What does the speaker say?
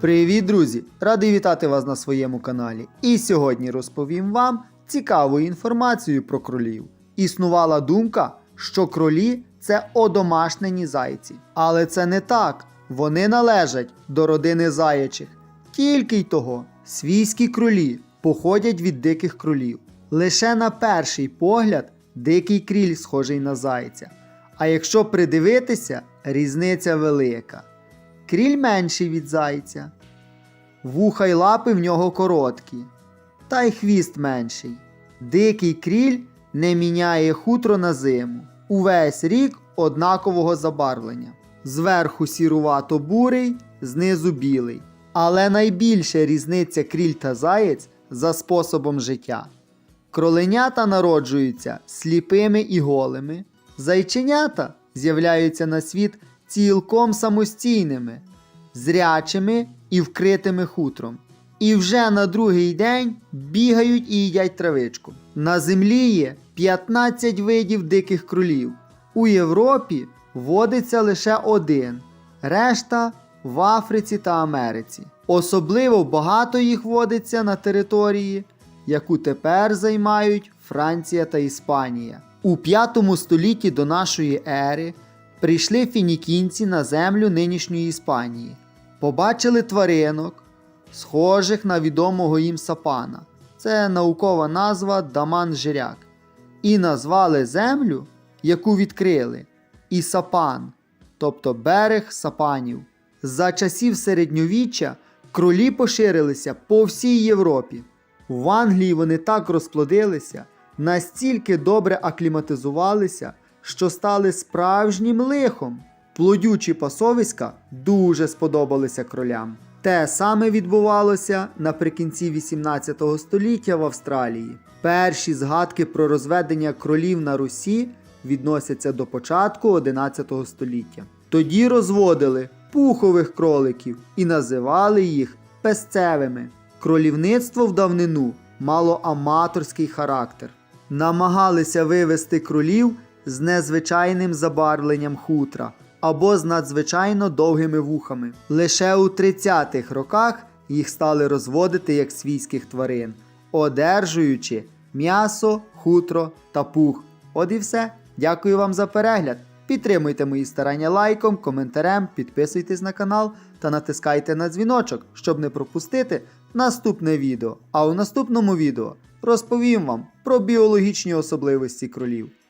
Привіт, друзі! Радий вітати вас на своєму каналі. І сьогодні розповім вам цікаву інформацію про кролів. Існувала думка, що кролі це одомашнені зайці. Але це не так. Вони належать до родини заячих. Тільки й того, свійські кролі походять від диких кролів. Лише на перший погляд дикий кріль схожий на зайця. А якщо придивитися, різниця велика. Кріль менший від зайця. Вуха й лапи в нього короткі, та й хвіст менший. Дикий кріль не міняє хутро на зиму. Увесь рік однакового забарвлення. Зверху сірувато бурий, знизу білий. Але найбільша різниця кріль та заєць за способом життя. Кроленята народжуються сліпими і голими, зайченята з'являються на світ цілком самостійними, зрячими і вкритими хутром. І вже на другий день бігають і їдять травичку. На землі є 15 видів диких кролів. У Європі водиться лише один, решта в Африці та Америці. Особливо багато їх водиться на території, яку тепер займають Франція та Іспанія. У 5 столітті до нашої ери прийшли фінікінці на землю нинішньої Іспанії, побачили тваринок, схожих на відомого їм сапана. Це наукова назва Даман Жиряк. І назвали землю, яку відкрили, Ісапан, тобто берег сапанів. За часів середньовіччя кролі поширилися по всій Європі. В Англії вони так розплодилися, настільки добре акліматизувалися, що стали справжнім лихом. Плодючі пасовиська дуже сподобалися кролям. Те саме відбувалося наприкінці 18 століття в Австралії. Перші згадки про розведення кролів на Русі відносяться до початку 11 століття. Тоді розводили пухових кроликів і називали їх песцевими. Кролівництво в давнину мало аматорський характер. Намагалися вивести кролів з незвичайним забарвленням хутра або з надзвичайно довгими вухами. Лише у 30-х роках їх стали розводити як свійських тварин, одержуючи м'ясо, хутро та пух. От і все. Дякую вам за перегляд. Підтримуйте мої старання лайком, коментарем, підписуйтесь на канал та натискайте на дзвіночок, щоб не пропустити наступне відео. А у наступному відео розповім вам про біологічні особливості кролів.